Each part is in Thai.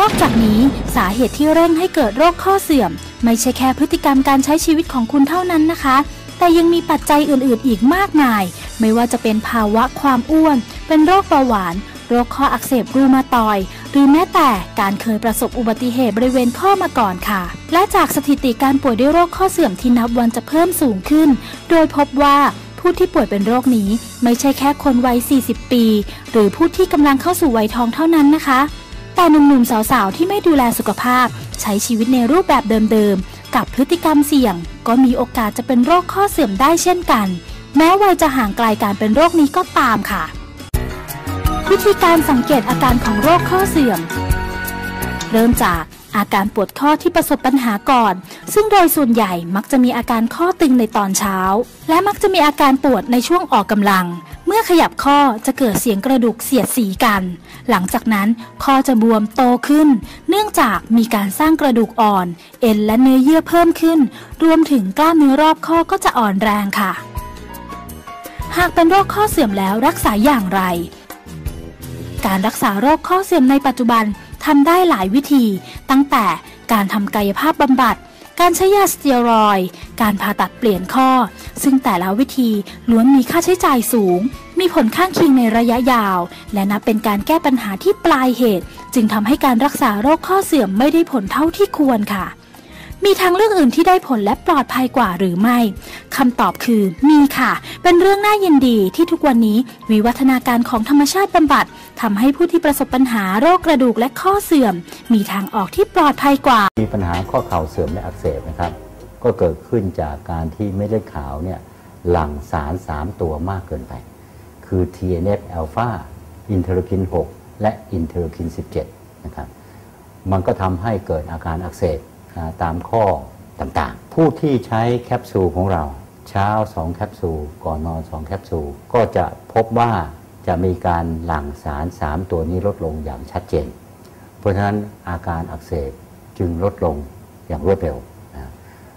นอกจากนี้สาเหตุที่เร่งให้เกิดโรคข้อเสื่อม ไม่ใช่แค่พฤติกรรมการใช้ชีวิตของคุณเท่านั้นนะคะ แต่ยังมีปัจจัยอื่นๆ อีกมากมาย ไม่ว่าจะเป็นภาวะความอ้วน เป็นโรคเบาหวาน โรคข้ออักเสบรูมาตอย หรือแม้แต่การเคยประสบอุบัติเหตุบริเวณข้อมาก่อนค่ะ และจากสถิติการป่วยด้วยโรคข้อเสื่อมที่นับวันจะเพิ่มสูงขึ้น โดยพบว่าผู้ที่ป่วยเป็นโรคนี้ ไม่ใช่แค่คนวัย 40 ปี หรือผู้ที่กำลังเข้าสู่วัยทองเท่านั้นนะคะ แต่หนุ่มๆสาวๆ ที่ไม่ดูแลสุขภาพ ใช้ชีวิตในรูปแบบเดิมๆ กับพฤติกรรมเสี่ยง ก็มีโอกาสจะเป็นโรคข้อเสื่อมได้เช่นกัน แม้วัยจะห่างไกลการเป็นโรคนี้ก็ตามค่ะ วิธีการสังเกตอาการของโรคข้อเสื่อม เริ่มจากอาการปวดข้อที่ประสบปัญหาก่อน ซึ่งโดยส่วนใหญ่มักจะมีอาการข้อตึงในตอนเช้า และมักจะมีอาการปวดในช่วงออกกำลัง เมื่อขยับข้อจะเกิดเสียงกระดูกเสียดสีกัน หลังจากนั้นข้อจะบวมโตขึ้น เนื่องจากมีการสร้างกระดูกอ่อน เอ็นและเนื้อเยื่อเพิ่มขึ้น รวมถึงกล้ามเนื้อรอบข้อก็จะอ่อนแรงค่ะ หากเป็นโรคข้อเสื่อมแล้วรักษาอย่างไร การรักษาโรคข้อเสื่อมในปัจจุบันทำได้หลายวิธี ตั้งแต่การทำกายภาพบำบัด การใช้ยาสเตียรอยด์การผ่าตัดเปลี่ยนข้อ ซึ่งแต่ละวิธีล้วนมีค่าใช้จ่ายสูง มีผลข้างเคียงในระยะยาว และนับเป็นการแก้ปัญหาที่ปลายเหตุ จึงทำให้การรักษาโรคข้อเสื่อมไม่ได้ผลเท่าที่ควรค่ะ มีทางเลือกอื่นที่ได้ผลและปลอดภัยกว่าหรือไม่คำตอบคือ มีค่ะ เป็นเรื่องน่ายินดีที่ทุกวันนี้วิวัฒนาการของธรรมชาติบำบัดทำให้ผู้ที่ประสบปัญหาโรคกระดูกและข้อเสื่อม มีทางออกที่ปลอดภัยกว่า มีปัญหาข้อเข่าเสื่อมและอักเสบนะครับ ก็เกิดขึ้นจากการที่เม็ดเลือดขาวเนี่ยหลั่งสาร 3 ตัวมากเกินไป คือ TNF อ l p h a อินเทอร์คิน 6 และอินเทอร์คิน 17 นะครับ มันก็ทำให้เกิดอาการอักเสบตามข้อต่างๆ ผู้ที่ใช้แคปซูลของเราเช้า 2 แคปซูล ก่อนนอน 2 แคปซูล ก็จะพบว่าจะมีการหลั่งสาร 3 ตัวนี้ลดลงอย่างชัดเจน เพราะฉะนั้นอาการอักเสบจึงลดลงอย่างรวดเร็วนะ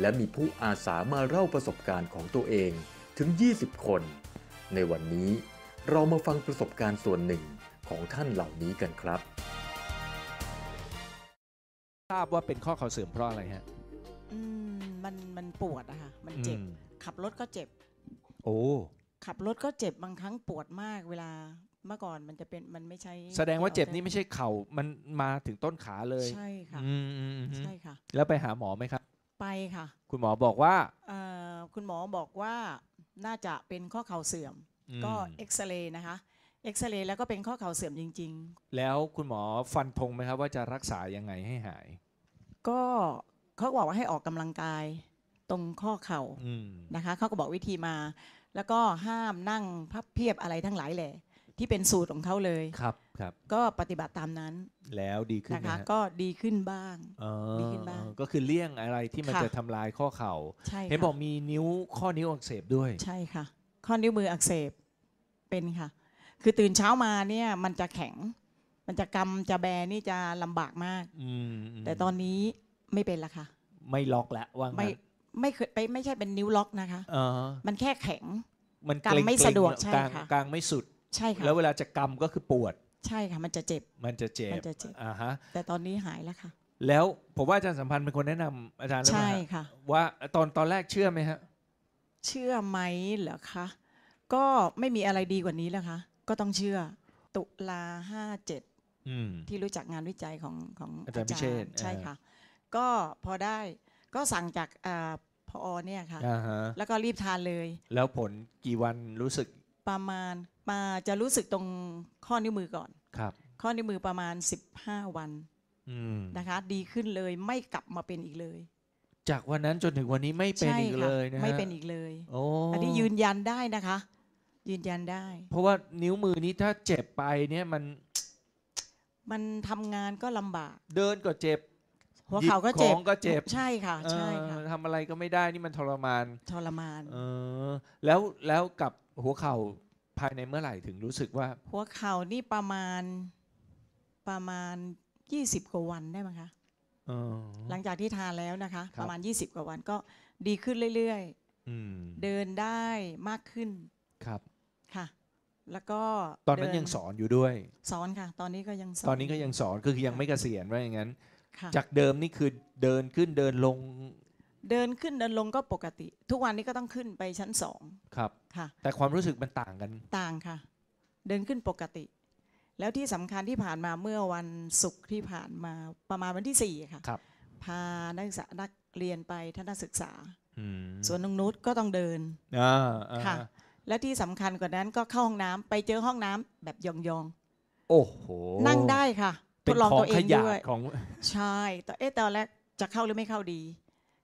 และมีผู้อาสามาเล่าประสบการณ์ของตัวเองถึง 20 คน ในวันนี้เรามาฟังประสบการณ์ส่วนหนึ่งของท่านเหล่านี้กันครับ ทราบว่าเป็นข้อเข่าเสื่อมเพราะอะไรฮะ อืมมันมันปวดอะค่ะมันเจ็บ อืม ขับรถก็เจ็บ โอ้ขับรถก็เจ็บบางครั้งปวดมากเวลาเมื่อก่อนมันจะเป็นมันไม่ใช่แสดงว่าเจ็บนี่ไม่ใช่เข่ามันมาถึงต้นขาเลยใช่ค่ะ อืมอืมอืมใช่ค่ะ แล้วไปหาหมอไหมครับ ไปค่ะคุณหมอบอกว่า เอ่อคุณหมอบอกว่าน่าจะเป็นข้อเข่าเสื่อม อืม ก็เอ็กซเรย์นะคะเอ็กซเรย์แล้วก็เป็นข้อเข่าเสื่อมจริง แล้วคุณหมอฟันธงไหมครับว่าจะรักษายังไงให้หาย ๆ ก็เขาบอกว่าให้ออกกำลังกายตรงข้อเข่าอืม นะคะเขาก็บอกวิธีมา แล้วก็ห้ามนั่งพับเพียบอะไรทั้งหลายแหละ ที่เป็นสูตรของเขาเลย ครับครับ ก็ปฏิบัติตามนั้นแล้วดีขึ้นนะไหมคะ ฮะก็ดีขึ้นบ้าง อ๋อดีขึ้นบ้างก็คือเลี่ยงอะไรที่มันค่ะ จะทำลายข้อเข่าใช่เห็นค่ะบอกมีนิ้วข้อนิ้วอักเสบด้วย ใช่ค่ะ ข้อนิ้วมืออักเสบเป็นค่ะ คือตื่นเช้ามาเนี่ยมันจะแข็ง มันจะกำจะแบนี่จะลำบากมาก อืมแต่ตอนนี้ไม่เป็นละค่ะ ไม่ล็อกแล้วว่างั้นไม่ไม่เคยไปไม่ใช่เป็นนิ้วล็อกนะคะ เออมันแค่แข็ง มันกำไม่เร็งๆสะดวกแล้วใช่กลางค่ะ กลางไม่สุด ใช่ค่ะแล้วเวลาจะกำก็คือปวด ใช่ค่ะ มันจะเจ็บ มันจะเจ็บมันจะเจ็บอ่าฮะแต่ตอนนี้หายแล้วค่ะ แล้วผมว่าอาจารย์สัมพันธ์เป็นคนแนะนำอาจารย์แล้วใช่มั้ยฮะค่ะ ว่าตอนตอนแรกเชื่อไหมฮะ เชื่อไหมเหรอคะก็ไม่มีอะไรดีกว่านี้แล้วคะก็ต้องเชื่อ ตุลาห้าเจ็ดอืมที่รู้จักงานวิจัยของของอาจารย์พิเชษฐ์ใช่อ่าค่ะ ก็พอได้ก็สั่งจากอ่าพอเนี่ยค่ะอ่าฮะแล้วก็รีบทานเลย แล้วผลกี่วันรู้สึก ประมาณมาจะรู้สึกตรงข้อนิ้วมือก่อน ครับ ข้อนิ้วมือประมาณ 15 วันอืมนะคะ ดีขึ้นเลยไม่กลับมาเป็นอีกเลยจากวันนั้นจนถึงวันนี้ไม่เป็นใช่อีกค่ะเลยนะฮะไม่เป็นอีกเลย โอ้อันนี้ยืนยันได้นะคะ ยืนยันได้ เพราะว่านิ้วมือนี้ถ้าเจ็บไปเนี่ยมันมันทำงานก็ลำบาก เดินก็เจ็บ หัวเข่าก็เจ็หยิบของก็เจ็บใช่ค่ะ ใช่เอค่ะอทำอะไรก็ไม่ได้นี่มันทรมานทรมานเออแล้วแล้วกับหัวเข่าภายในเมื่อไหร่ถึงรู้สึกว่า หัวเข่านี่ประมาณประมาณ20กว่าวันได้ไหมยคะเออหลังจากที่ทานแล้วนะคะครับประมาณ 20 กว่าวันก็ดีขึ้นเรื่อยอืมๆเดินได้มากขึ้นครับค่ะ แล้วก็ตอนนั้นเดิยังสอนอยู่ด้วย สอนค่ะ ตอนนี้ก็ยังสอนตอนนี้ก็ยังสอนก็คือยังไม่เกษียณว่าอย่างนั้น ค่ะจากเดิมนี่คือเดินขึ้นเดินลงเดินขึ้นเดินลงก็ปกติ ทุกวันนี้ก็ต้องขึ้นไปชั้นสองครับ ค่ะ แต่ความรู้สึกมันต่างกัน ต่างค่ะ เดินขึ้นปกติ แล้วที่สำคัญที่ผ่านมาเมื่อวันศุกร์ที่ผ่านมาประมาณวันที่สี่ค่ะ ครับ พานักศึกษานักเรียนไปทัศนศึกษาอืมสวนนงนุชก็ต้องเดิน อ่าอ่าค่ะ และที่สำคัญกว่านั้นก็เข้าห้องน้ำไปเจอห้องน้ำแบบยองโอ้โห ๆ นั่งได้ค่ะท เป็นดลองของตัวเอขงยะด้วยของใช่แต่เอ๊ะตอนแรกจะเข้าหรือไม่เข้าดี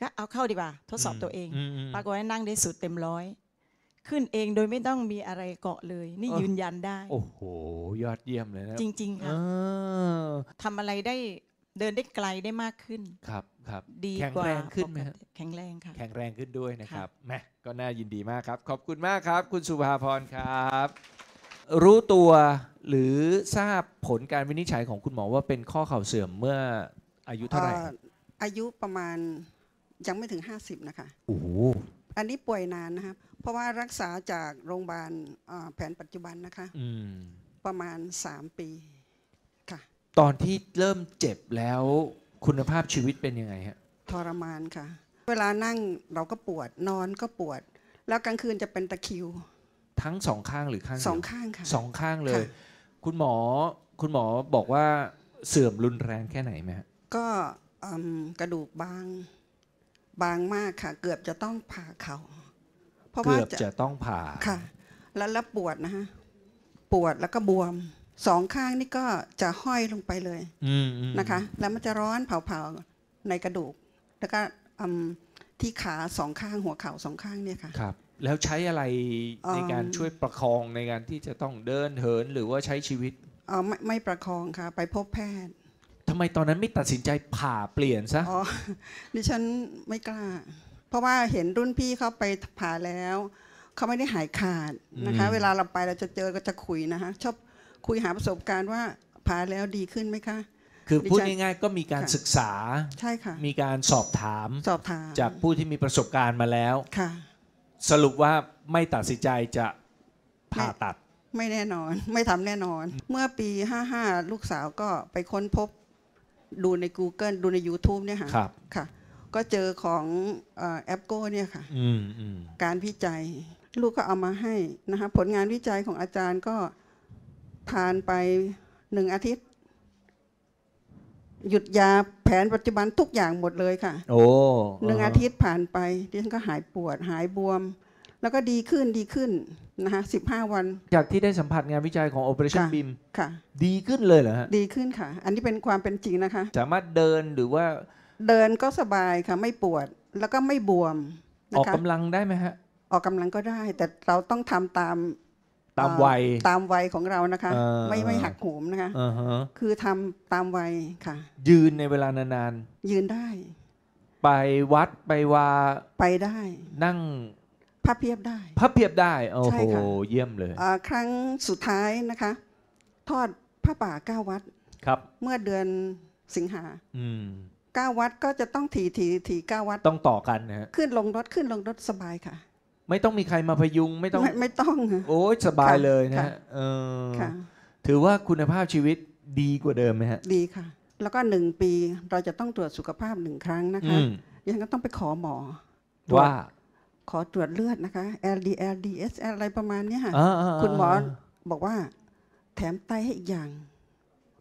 ก็เอาเข้าดีกว่า ทดสอบตัวเองมมปรากฏว่านั่งได้สุดเต็มร้อยขึ้นเองโดยไม่ต้องมีอะไรเกาะเลย นี่เออยืนยันได้ โอ้โห ยอดเยี่ยมเลยนะ จริงๆเอค่ะอทำอะไรได้เดินได้ไกลได้มากขึ้น ครับครับดีแข็งกว่าแรงขึ้นไหมฮะปกติแข็งแรงค่ะ แข็งแรงขึ้นด้วยนะครับค่ะแหมก็น่ายินดีมากครับ ขอบคุณมากครับ คุณสุภาพรครับ รู้ตัว หรือทราบผลการวินิจฉัยของคุณหมอว่าเป็นข้อเข่าเสื่อมเมื่ออายุเท่าไหร่อ่ออายุประมาณยังไม่ถึง 50 นะคะ โอ้โหอันนี้ป่วยนานนะครับ เพราะว่ารักษาจากโรงพยาบาลอ่าแผนปัจจุบันนะคะ อืมประมาณ 3 ปีค่ะ ตอนที่เริ่มเจ็บแล้วคุณภาพชีวิตเป็นยังไงฮะ ทรมานค่ะ เวลานั่งเราก็ปวดนอนก็ปวด แล้วกลางคืนจะเป็นตะคริวทั้งสองข้างหรือข้างเดียวสองข้างค่ะ สองข้างเลย ค่ะ คุณหมอคุณหมอบอกว่าเสื่อมรุนแรงแค่ไหนไหมฮะก็อืมกระดูกบาง บางมากค่ะ เกือบจะต้องผ่าเขาเพราะว่าเกือบจะต้องผ่าค่ะ แล้วแล้วปวดนะฮะปวดแล้วก็บวมสองข้างนี่ก็จะห้อยลงไปเลยอืมอืมนะคะ แล้วมันจะร้อนเผาๆในกระดูก แล้วก็อืมที่ขาสองข้างหัวเข่าสองข้างเนี่ยค่ะ ครับ แล้วใช้อะไรเอิ่มในการช่วยประคองในการที่จะต้องเดินเหินหรือว่าใช้ชีวิตเออไม่ไม่ประคองค่ะ ไปพบแพทย์ทำไมตอนนั้นไม่ตัดสินใจผ่าเปลี่ยนซะอ๋อดิฉันไม่กล้า เพราะว่าเห็นรุ่นพี่เขาไปผ่าแล้วเขาไม่ได้หายขาดนะคะอืมเวลาเราไปเราจะเจอก็จะคุยนะคะชอบคุยหาประสบการณ์ว่าผ่าแล้วดีขึ้นไหมคะคือดิฉันพูดง่ายๆก็มีการค่ะศึกษาใช่ค่ะมีการสอบถามสอบถามจากผู้ที่มีประสบการณ์มาแล้วค่ะ สรุปว่าไม่ตัดสินใจจะผ่าตัด ไม่แน่นอนไม่ทำแน่นอน เมื่อปี 55 ลูกสาวก็ไปค้นพบดูใน Google ดูใน YouTube เนี่ยค่ะครับค่ะ ก็เจอของแอปโก้เนี่ยค่ะ อืมอืมการวิจัย ลูกก็เอามาให้นะคะผลงานวิจัยของอาจารย์ก็ทานไปหนึ่งอาทิตย์ หยุดยาแผนปัจจุบันทุกอย่างหมดเลยค่ะ โอ้หนึ่งอาทิตย์ผ่านไปดิฉันก็หายปวดหายบวม แล้วก็ดีขึ้นดีขึ้นนะคะสิบห้าวัน จากที่ได้สัมผัสงานวิจัยของ Operation ค่ะ BIM ค่ะ ดีขึ้นเลยเหรอฮะ ดีขึ้นค่ะ อันนี้เป็นความเป็นจริงนะคะ สามารถเดินหรือว่าเดินก็สบายค่ะไม่ปวดแล้วก็ไม่บวมออกนะคะ กำลังได้ไหมฮะ ออกกำลังก็ได้ แต่เราต้องทำตาม ตามเอ่อวัยตามวัยของเรานะคะเออไม่ไม่หักโหมนะคะอ่าฮะคือทำตามวัยค่ะ ยืนในเวลานานยืนได้ๆไปวัดไปวาไปได้ นั่งพับเพียบได้พับเพียบได้โอ้ใช่โหค่ะเยี่ยมเลยอ่าครั้งสุดท้ายนะคะ ทอดผ้าป่าเก้าวัดครับ เมื่อเดือนสิงหาอืมเก้าวัดก็จะต้องถีถีถีเก้าวัดต้องต่อกันนะฮะขึ้นลงรถขึ้นลงรถสบายค่ะ ไม่ต้องมีใครมาพยุงไม่ต้อง ไม่ไม่ต้องค่ะ โอ้ยสบายค่ะเลยนะค่ะ ฮะเออค่ะ ถือว่าคุณภาพชีวิตดีกว่าเดิมไหมฮะ ดีค่ะ แล้วก็หนึ่งปีเราจะต้องตรวจสุขภาพหนึ่งครั้งนะอืคะมยังก็ต้องไปขอหมอ ตรวจ ว่าขอตรวจเลือดนะคะ LDL DSL อะไรประมาณเนี้ยค่ะ อ่าๆๆ คุณหมอบอกว่า แถมไตให้อีกอย่าง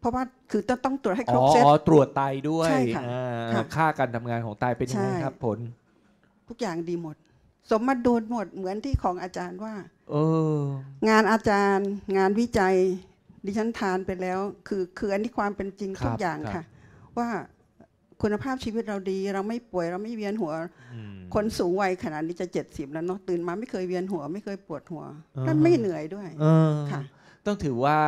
เพราะว่าคือต้องต้องตรวจให้ครอ๋บอเซต อ๋อ ตรวจไตด้วยใช่ค่ะอ่าค่ะค่าการทำงานของไตเป็นยังไงใช่ ครับผล ทุกอย่างดีหมด สมมาดูหมดเหมือนที่ของอาจารย์ว่าเอองานอาจารย์งานวิจัย ดิฉันทานไปแล้ว คือคืออันนี้ความเป็นจริงครับทุกอย่างครับค่ะ ว่าคุณภาพชีวิตเราดี เราไม่ป่วยเราไม่เวียนหัวอืมคนสูงวัยขนาดนี้จะเจ็ดสิบแล้วเนาะตื่นมาไม่เคยเวียนหัว ไม่เคยปวดหัวอ่าและไม่เหนื่อยด้วยเออค่ะ ต้องถือว่า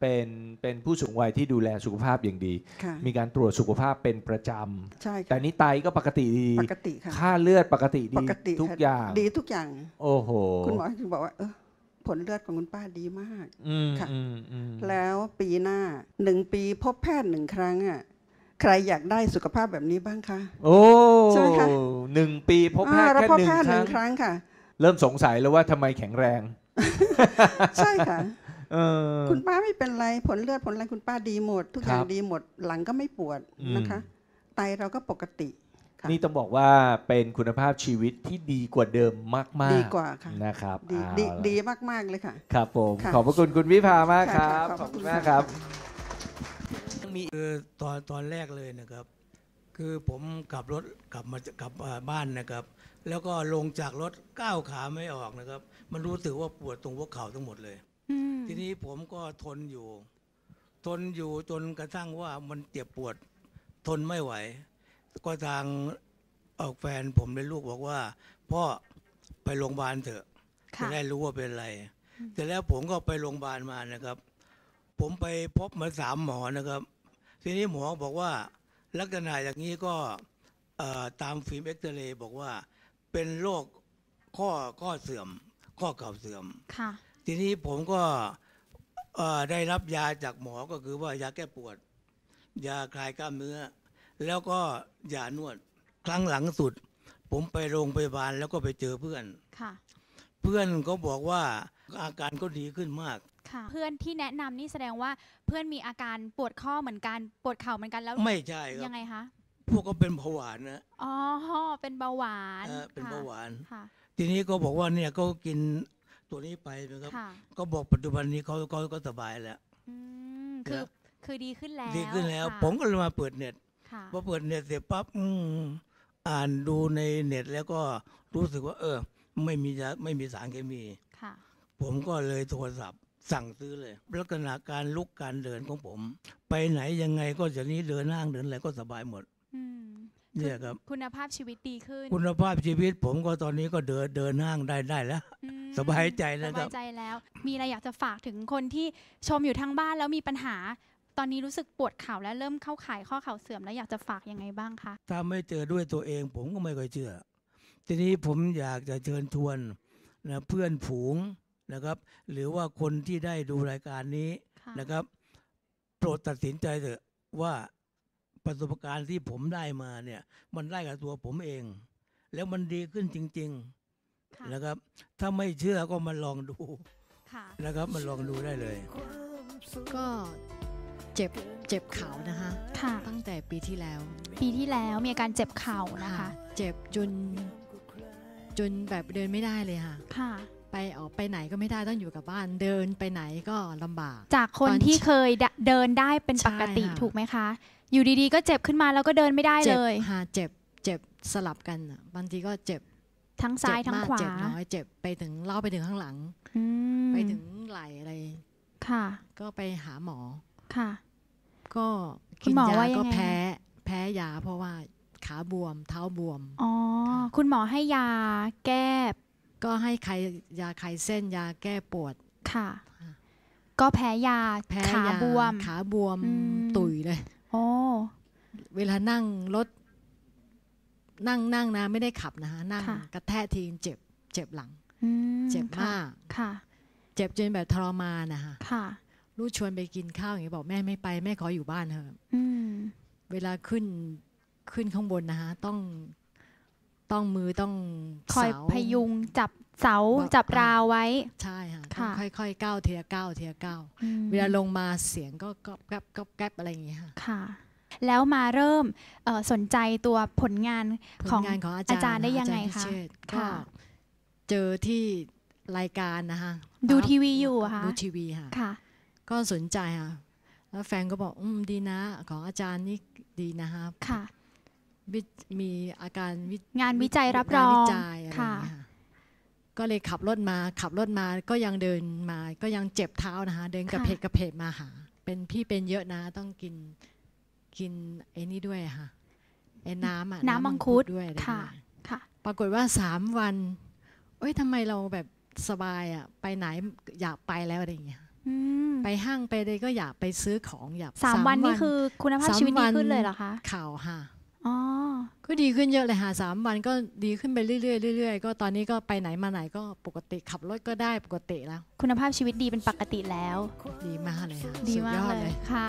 เป็นเป็นผู้สูงวัยที่ดูแลสุขภาพอย่างดี ค่ะมีการตรวจสุขภาพเป็นประจใช่ำแต่ค่ะนี่ไตก็ปกติดี ปกติค่ะ ค่าเลือดปกติปดีกติทุกค่ะอย่าง ดีทุกอย่าง โอ้โหคุณหมอถึงบอกว่า เออผลเลือดของคุณป้าดีมาก อืมค่ะ อืมอืมแล้วปีหน้าหนึ่งปีพบแพทย์หนึ่งครั้งอะใครอยากได้สุขภาพแบบนี้บ้างคะ โอ้ใช่ไหมคะ หนึ่งปีพบแพทอ่าย์เราแค่พบหนึ่งแพทย์คหรั้นึ่งง ครั้งค่ะ เริ่มสงสัยแล้วว่าทำไมแข็งแรง ใช่ค่ะ เออ คุณป้าไม่เป็นไรผลเลือดผลอะไรคุณป้าดีหมด ทุกอย่างครับ ดีหมดหลังก็ไม่ปวดอืมนะคะ ไตเราก็ปกติ ค่ะนี่ต้องบอกว่าเป็นคุณภาพชีวิตที่ดีกว่าเดิมมากๆดีกว่าค่ะ นะครับดีเอาดีละดีมากๆเลยค่ะ ครับผม ค่ะขอบพระคุณคุณวิภามากคค่ะรับค่ะขขออบบคุคุณณมากค่ะ ครับ คือตอนตอนแรกเลยนะครับ คือผมขับรถกลับมาจากกลับมาบ้านนะครับ แล้วก็ลงจากรถก้าวขาไม่ออกนะครับ มันรู้สึกว่าปวดตรงหัวเข่าทั้งหมดเลยอืม ทีนี้ผมก็ทนอยู่ ทนอยู่จนกระทั่งว่ามันเจ็บปวด ทนไม่ไหว ก็ทางออกแฟนผมเลยลูกบอกว่า พ่อไปโรงพยาบาลเถอะจะค่ะได้รู้ว่าเป็นอะไร แต่แล้วผมก็ไปโรงพยาบาลมานะครับ ผมไปพบมาสามหมอนะครับ ทีนี้หมอบอกว่า ลักษณะอย่างนี้ก็เอ่อตามฟิล์มเอ็กซเรย์บอกว่าเป็นโรคข้อข้อเสื่อม ข้อเข่าเสื่อมค่ะ ทีนี้ผมก็เอ่อได้รับยาจากหมอก็คือว่ายาแก้ปวด ยาคลายกล้ามเนื้อ แล้วก็ยานวดครั้งหลังสุด ผมไปโรงพยาบาลแล้วก็ไปเจอเพื่อนค่ะเพื่อนก็บอกว่าอาการก็ดีขึ้นมากค่ะเพื่อนที่แนะนำนี่แสดงว่าเพื่อนมีอาการปวดข้อเหมือนกันปวดเข่าเหมือนกันแล้วไม่ใช่ครัยับงไงคะพวกก็เป็นเบาหวานนะอ๋อเป็นเบาหวานเออเป็นค่ะเบาหวานค่ะทีนี้ก็บอกว่าเนี่ยก็กิน ตัวนี้ไปนะครับ ค่ะ ก็บอกปัจจุบันนี้เขาเขาก็สบายแล้ว อืม คือ คือดีขึ้นแล้วดีขึ้นแล้ว ค่ะผมก็เลยมาเปิดเน็ตค่ะ พอเปิดเน็ตเสร็จปั๊บอืมอ่านดูในเน็ตแล้วก็รู้สึกว่า เออ ไม่มียาไม่มีสารเคมี ค่ะ ผมก็เลยโทรศัพท์ สั่งซื้อเลย ลักษณะการลุกการเดินของผม ไปไหนยังไงก็จะนี้เดินห้างเดินอะไรก็สบายหมด อืม เนี่ยครับ คุณภาพชีวิตดีขึ้นคุณภาพชีวิตผมก็ตอนนี้ก็เดินเดินห้างได้ได้แล้ว อืม สบายใจสแล้วครับบายใจแล้ว มีอะไรอยากจะฝากถึงคนที่ชมอยู่ทางบ้านแล้วมีปัญหา ตอนนี้รู้สึกปวดเข่าและเริ่มเข้าข่ายข้อเข่าเสื่อมแล้วอยากจะฝากยังไงบ้างคะถ้าไม่เจอด้วยตัวเอง ผมก็ไม่ค่อยเชื่อ ทีนี้ผมอยากจะเชิญชวนนะเพื่อนฝูงนะครับ หรือว่าคนที่ได้ดูรายการนี้ค่ะนะครับ โปรดตัดสินใจเถอะว่าประสบการณ์ที่ผมได้มาเนี่ย มันได้กับตัวผมเอง แล้วมันดีขึ้นจริงค่ะๆ นะครับ ถ้าไม่เชื่อก็มาลองดูค่ะนะครับมาลองดูได้เลย ก็เจ็บเจ็บเข่านะคะค่ะตั้งแต่ปีที่แล้ว ปีที่แล้วมีอาการเจ็บเข่านะคะ เจ็บจนจนแบบเดินไม่ได้เลยค่ะค่ะไปออกไปไหนก็ไม่ได้ต้องอยู่กับบ้านเดินไปไหนก็ลำบาก จากคนตอนที่เคยเดเดินได้เป็นปกติใช่ค่ะถูกไหมคะ อยู่ดีๆ ก็เจ็บขึ้นมาแล้วก็เดินไม่ได้เจ็เลบยค่ะเจ็บเจ็บสลับกันอะบางทีก็เจ็บ ทั้งซ้ายเจ็บทั้งมากขวาเจ็บน้อยเจ็บไปถึงเล่าไปถึงข้างหลังอืมไปถึงไหล่อะไร ค่ะ ก็ไปหาหมอค่ะ ก็คุกิณนหมอยาว่ายังก็ไงแพ้ แพ้ยาเพราะว่าขาบวม เท้าบวมอ๋อคุณหมอให้ยาแก้ก็ให้ใครยาคลายเส้นยาแก้ปวดค่ะค่ะก็แพ้ยาแพ้ขายาบวม ขาบวมอืมตุยเลยโอ้เวลานั่งรถ นั่งนั่งนะไม่ได้ขับนะฮะนั่งค่ะกระแทกทีเจ็บเจ็บหลังอืมเจ็บค่ะมากค่ะ เจ็บจนแบบทรมานนะฮะค่ะลูกชวนไปกินข้าวอย่างนี้บอกแม่ไม่ไปแม่ขออยู่บ้านเถอะอืมเวลาขึ้นขึ้นข้างบนนะฮะต้องต้องมือต้องคอยเสาพยุงจับเสาว่าจับราวไว้ ใช่ฮะต้องค่ะค่อยๆก้าวเทียก้าวเทียก้าวอืมเวลาลงมาเสียงก็ก๊อบแก๊บก๊อบแก๊บอะไรอย่างเงี้ยค่ะค่ะ แล้วมาเริ่มเอ่อสนใจตัวผลงานผขลองงานของอาอาจารย์จารย์ได้ยังไงอาจาคะพิเชษฐ์ก็ค่ะเจอที่รายการนะฮะดูปั๊บทีวีอยู่อะคะดูทีวีค่ะค่ะก็สนใจค่ะแล้วแฟนก็บอกอืมดีนะ ของอาจารย์นี่ดีนะครับค่ะวิมีอาการวิงานวิจัยรับรองงานวิจัยอะไรอย่างค่ะเงี้ยค่ะก็เลยขับรถมาขับรถมาก็ยังเดินมาก็ยังเจ็บเท้านะคะเดินกระเพกกระเพกมาหา เป็นพี่เป็นเยอะนะต้องกิน กินไอ้นี่ด้วยอะค่ะไอ้น้ำอะน้ำมังคุดด้วยอะไรค่ะด้วยค่ะ ปรากฏว่าสามวัน เอ้ยทำไมเราแบบสบายอะ ไปไหนอยากไปแล้วอะไรอย่างเงี้ยอืมไปห้างไปเลยก็อยากไปซื้อของอยากสามวันนี่คือคุณภาพสามชีวิตดีวันขึ้นเลยเหรอคะข่าวค่ะอ๋อก็ดีขึ้นเยอะเลยค่ะสามวันก็ดีขึ้นไปเรื่อยๆเรื่อยๆก็ตอนนี้ก็ไปไหนมาไหนก็ปกติขับรถก็ได้ปกติแล้ว คุณภาพชีวิตดีเป็นปกติแล้ว ดีมากเลยค่ะดีสุมากยอดเลเลยยค่ะ